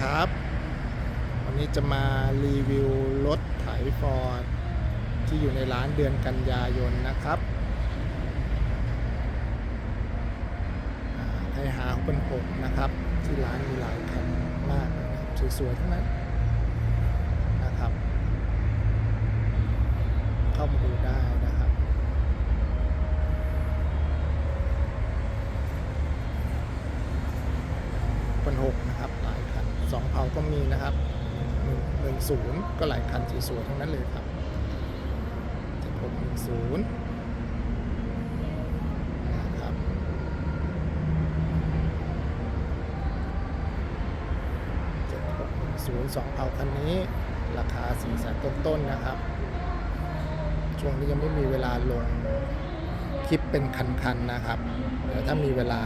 ครับ วันนี้จะมารีวิวรถไถฟอร์ดที่อยู่ในร้านเดือนกันยายนนะครับไทยหาเป็นหกนะครับ ที่ร้านมีหลายคันมากนะครับสวยๆทั้งนั้น 40 ก็หลายคันสวยทั้งนั้นเลยครับ7610นะครับ7610 2เผาคันนี้ ราคาสี่แสนต้นๆนะครับ ช่วงนี้ยังไม่มีเวลาลงคลิปเป็นคันๆนะครับ เดี๋ยวถ้ามีเวลา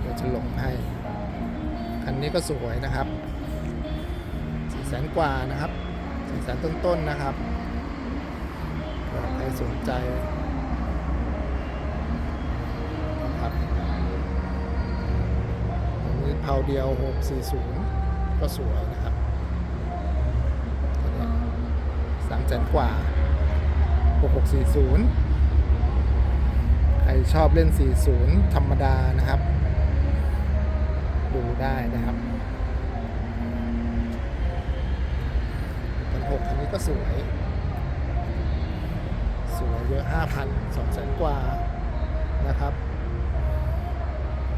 เดี๋ยวจะลงให้ คันนี้ก็สวยนะครับสี่แสนกว่านะครับ สี่แสนต้นๆนะครับใครสนใจนะครับอันนี้เผาเดียว 640 ก็สวยนะครับสามแสนกว่า 6640 ใครชอบเล่น 40 ธรรมดานะครับ ดูได้นะครับ กันหกคันนี้ก็สวย สวยเยอะห้าพันสองแสนกว่านะครับ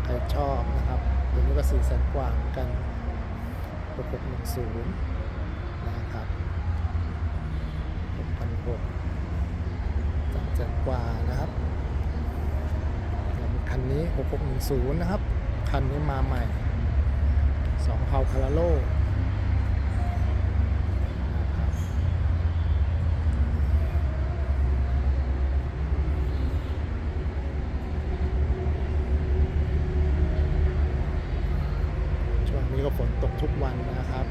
ใครชอบนะครับตัวนี้ก็สี่แสนกว่าเหมือนกันหกหกหนึ่งศูนย์นะครับหกพันหกสามแสนกว่านะครับแล้วมีคันนี้หกหกหนึ่งศูนย์นะครับ คันนี้มาใหม่สองเผาคาราโลนะครับช่วงนี้ ก็ฝนตกทุกวันนะครับ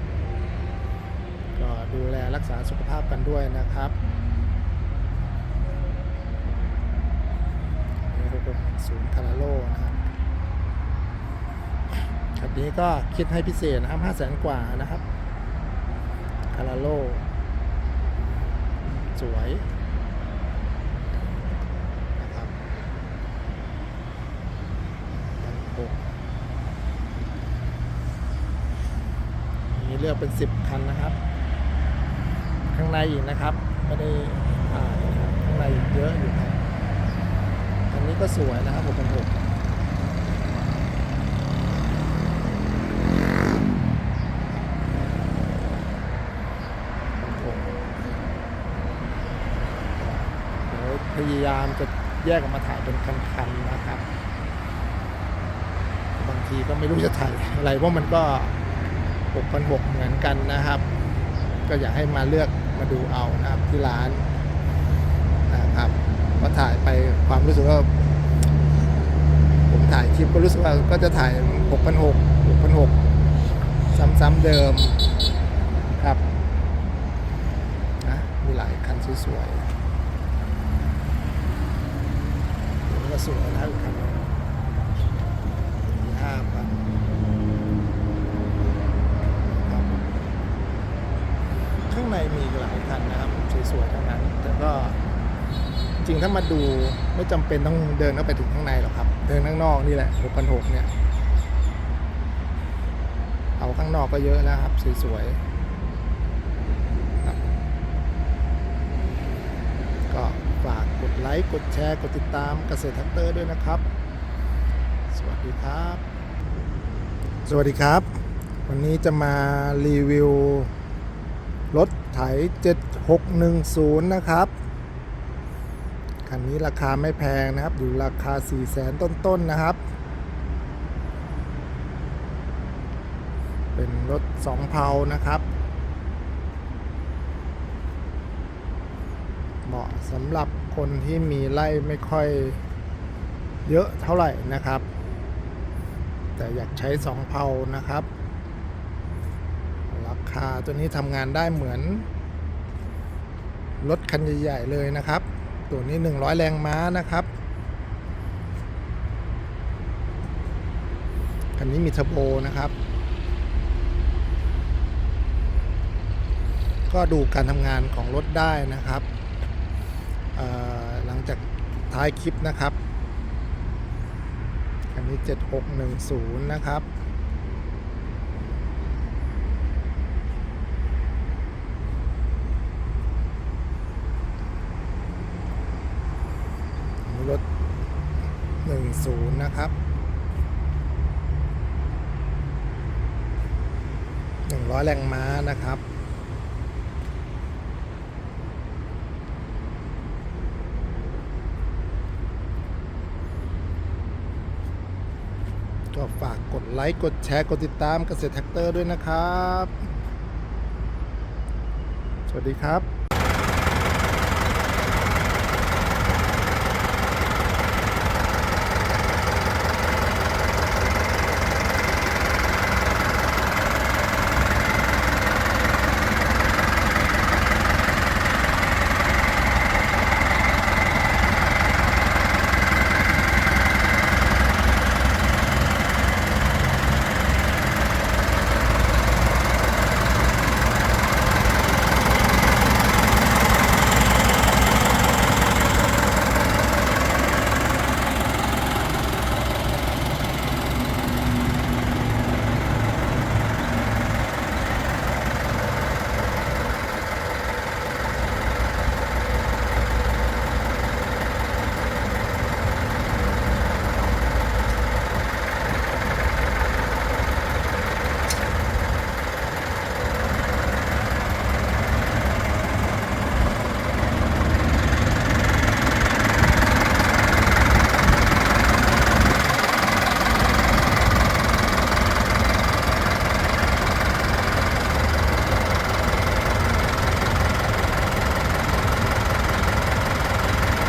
ก็ดูแลรักษาสุขภาพกันด้วยนะครับนี่ก็เป็นศูนย์คาราโลนะครับคันนี้ก็คิดให้พิเศษนะครับ5 0 0แสนกว่านะครับคาราโล สวยนะครับพันหกมี เลือกเป็น 10 คันนะครับ ข้างในอีกนะครับไม่ได้ถ่าข้างในเยอะอยู่ครับคันนี้ก็สวยนะครับ6 6 0 0ผมเดี๋ยวพยายามจะแยกออกมาถ่ายเป็นคันๆนะครับ บางทีก็ไม่รู้จะถ่ายอะไรเพราะมันก็ 6,600เหมือนกันนะครับ ก็อยากให้มาเลือกมาดูเอานะครับที่ร้านนะครับก็ถ่ายไปความรู้สึกว่าผมถ่ายคลิปก็รู้สึกว่าก็จะถ่าย 6,600 6,600 ซ้ำๆเดิมครับนะมีหลายคันสวยๆก็สวยนะอีกคันหนึงห้าพันครับข้างในมีอีกหลายคันนะครับสวยๆทั้งนั้น แต่ก็จริงถ้ามาดูไม่จำเป็นต้องเดินเข้าไปถึงข้างในหรอกครับ เดินข้างนอกนี่แหละ6,600เนี่ยเอาข้างนอกก็เยอะแล้วครับสวยๆครับก็ฝากกดไลค์กดแชร์กดติดตามเกษตรท็กเตอร์ด้วยนะครับ สวัสดีครับ สวัสดีครับ วันนี้จะมารีวิว ไถ 7610 นะครับ คันนี้ราคาไม่แพงนะครับ อยู่ราคา 4 0 0แสนต้นๆนะครับ เป็นรถสองเพานะครับ เหมาะสำหรับคนที่มีไร่ไม่ค่อยเยอะเท่าไหร่นะครับ แต่อยากใช้สองเพานะครับ คาตัวนี้ทำงานได้เหมือนรถคันใหญ่ๆเลยนะครับ ตัวนี้ 100 แรงม้านะครับ คันนี้มีเทอร์โบนะครับ ก็ดูการทำงานของรถได้นะครับ หลังจากท้ายคลิปนะครับอันนี้ 7610 นะครับ รถ 10 นะครับ 100 แรงม้านะครับ ก็ฝากกดไลค์ กดแชร์ กดติดตามเกษตรแท็กเตอร์ด้วยนะครับ สวัสดีครับ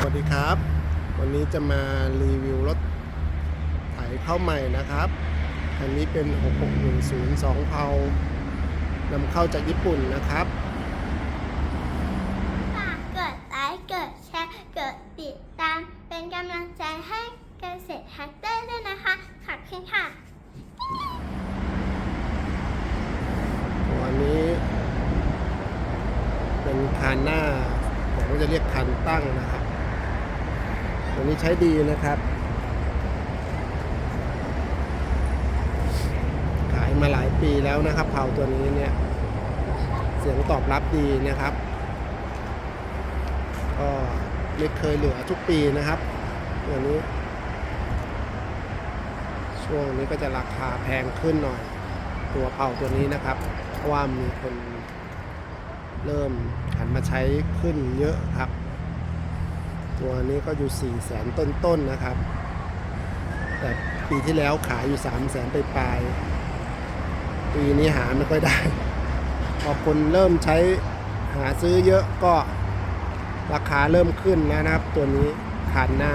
สวัสดีครับ วันนี้ จะมารีวิวรถไถเข้าใหม่นะครับ อันนี้เป็น 6610 2เพานำเข้าจากญี่ปุ่นนะครับ ฝากกดไลค์กดแชร์กดติดตาม เป็นกำลังใจให้เกษตรแฮกเตอร์ด้วยนะคะ ขอบคุณค่ะ วันนี้ เป็นคานหน้าผมก็จะเรียกคันตั้งนะครับ ตัวนี้ใช้ดีนะครับ ขายมาหลายปีแล้วนะครับเผาตัวนี้เนี่ย เสียงตอบรับดีนะครับ ก็ไม่เคยเหลือทุกปีนะครับตัวนี้ ช่วงนี้ก็จะราคาแพงขึ้นหน่อย ตัวเผาตัวนี้นะครับ เพราะว่ามีคนเริ่มหันมาใช้ขึ้นเยอะครับ ตัวนี้ก็อยู่4ี่แสนต้นๆนะครับ แต่ปีที่แล้วขายอยู่3ามแสนไปปลายๆปีนี้หาไม่ค่อยได้ พอคนเริ่มใช้หาซื้อเยอะก็ราคาเริ่มขึ้นแล้วนะครับ ตัวนี้คันหน้า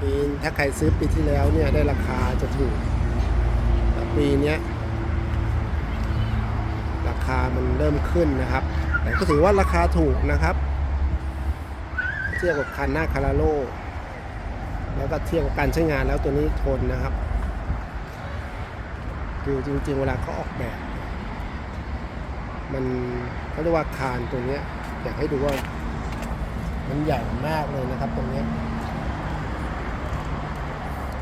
ปีถ้าใครซื้อปีที่แล้วเนี่ยได้ราคาจะถูกแต่ปีนี้ คามันเริ่มขึ้นนะครับ แต่ก็ถือว่าราคาถูกนะครับ เทียบกับคันหน้าคาราโลแล้วก็เทียบกับการใช้งานแล้วตัวนี้ทนนะครับ คือจริงๆ เวลาเขาออกแบบ มันเขาเรียกว่าคานตัวเนี้อยากให้ดูว่ามันใหญ่มากเลยนะครับตรงนี้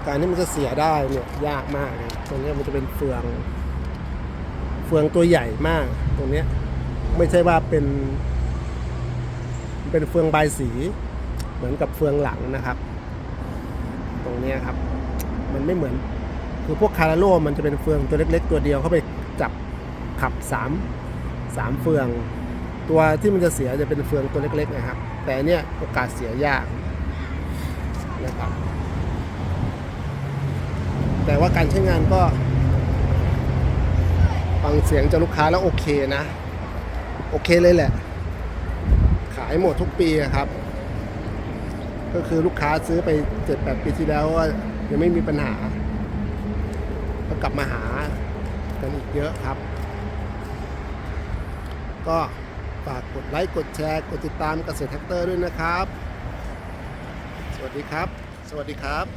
การที่มันจะเสียได้เนี่ยยากมากเลย ตรงนี้มันจะเป็นเฟือง ฟืองตัวใหญ่มากตรงเนี้ยไม่ใช่ว่าเป็น เป็นเฟืองใบสี เหมือนกับเฟืองหลังนะครับ ตรงเนี้ยครับ มันไม่เหมือนคือพวกคาราโลมันจะเป็นเฟืองตัวเล็ก ๆ ตัวเดียวเข้าไปจับขับสามสามเฟือง ตัวที่มันจะเสียจะเป็นเฟืองตัวเล็ก ๆ นะครับ แต่เนี้ยโอกาสเสียยากนะครับแต่ว่าการใช้งานก็ ฟังเสียงจากลูกค้าแล้วโอเคนะ โอเคเลยแหละ ขายหมดทุกปีครับ ก็คือลูกค้าซื้อไป7-8ปีที่แล้วยังไม่มีปัญหา ก็กลับมาหากันอีกเยอะครับ ก็ฝากกดไลค์กดแชร์ กดติดตามเกษตรแท็กเตอร์ด้วยนะครับ สวัสดีครับ สวัสดีครับ